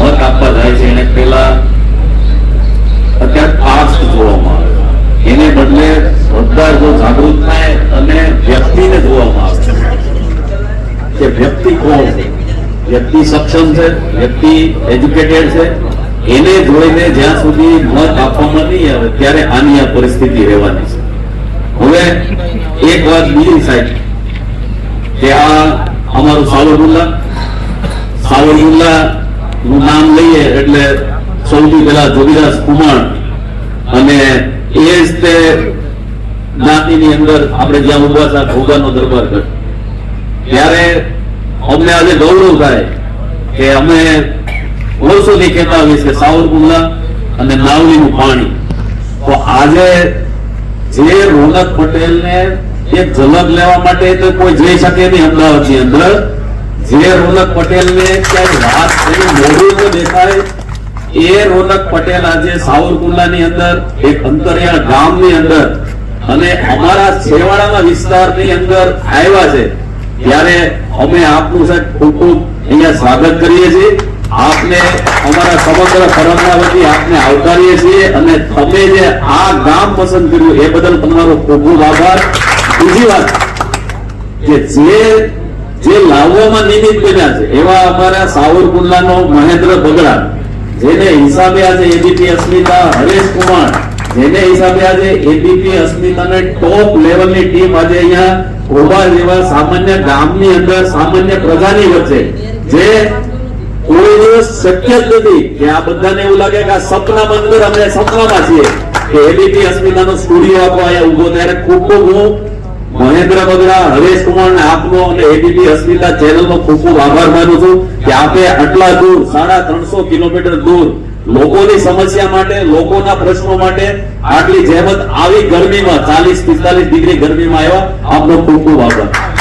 મત આપવા જાય છે, એને પેલા અત્યારે કાસ્ટ જોવામાં આવે. એને બદલે મતદાર જો જાગૃત થાય અને વ્યક્તિને જોવામાં આવે. કે વ્યક્તિ કોણ વ્યક્તિ સક્ષમ છે, વ્યક્તિ એજ્યુકેટેડ છે. એને જોઈને જ્યાં સુધી મત આપવામાં નહીં આવે, ત્યારે આની આ પરિસ્થિતિ રહેવાની છે. હવે એક વાત બીજી સાહેબ કે આ અમારું સાવરકુંડલા સાવરકુંડલા નું નામ લઈએ એટલે સૌથી પહેલા જોગીદાસ કુમાર અને એ જ તે જ્ઞાતિની અંદર આપણે જ્યાં ઊભા હતા ભોગાનો દરબાર ગઢ ત્યારે અમને આજે ગૌરવ થાય કે અમે વર્ષોથી કહેતા આવીએ છીએ સાવરકુંડલા અને નાવલીનું પાણી. તો આજે જે રોનક પટેલને એક ઝલક લેવા માટે તો કોઈ જઈ શકે નહીં અમદાવાદની અંદર. જે રોનક પટેલને ક્યાંય વાત થઈ મોડું તો દેખાય. એ રોનક પટેલ આજે સાવરકુંડલાની અંદર, એક અંતરિયાળ ગામની અંદર અને અમારા છેવાડાના વિસ્તારની અંદર આવ્યા છે. ત્યારે અમે આપનું સાહેબ ખૂબ ખૂબ અહીંયા સ્વાગત કરીએ છીએ. આપને અમારા સમગ્ર પરંપરા વતી આપને આવકારીએ છીએ અને તમે જે આ ગામ પસંદ કર્યું એ બદલ તમારો ખૂબ ખૂબ આભાર. બીજી વાત, કે જે જે લાવવામાં નિમિત્ત બન્યા છે, એવા અમારા સાવરકુંડલાનો મહેન્દ્ર બગડા જેને હિસાબે આજે એબીપી અસ્મિતા, હરેશ કુમાર, જેને હિસાબે આજે એબીપી અસ્મિતાને ટોપ લેવલની ટીમ આજે અહીંયા ગોબા જેવા સામાન્ય ગામની અંદર સામાન્ય પ્રજાની વચ્ચે. જે કોઈ દિવસ શક્ય જ નથી કે આ બધાને એવું લાગે કે આ સપનામાં અંદર અમે સપનામાં છીએ કે એબીપી અસ્મિતાનો સ્ટુડિયો આપવા અહીંયા ઊભો ત્યારે ખૂબ ખૂબ હું મહેન્દ્ર બગડા, હરેશ કુમાર ને આપનો અને એબીપી અસ્મિતા ચેનલ નો ખૂબ ખૂબ આભાર માનું છું કે આપે આટલા દૂર, સાડા ત્રણસો કિલોમીટર દૂર લોકોની સમસ્યા માટે, લોકોના પ્રશ્નો માટે આટલી જહેમત આવી ગરમીમાં, ચાલીસ પિસ્તાલીસ ડિગ્રી ગરમીમાં આવ્યા. આપનો ખૂબ ખૂબ આભાર.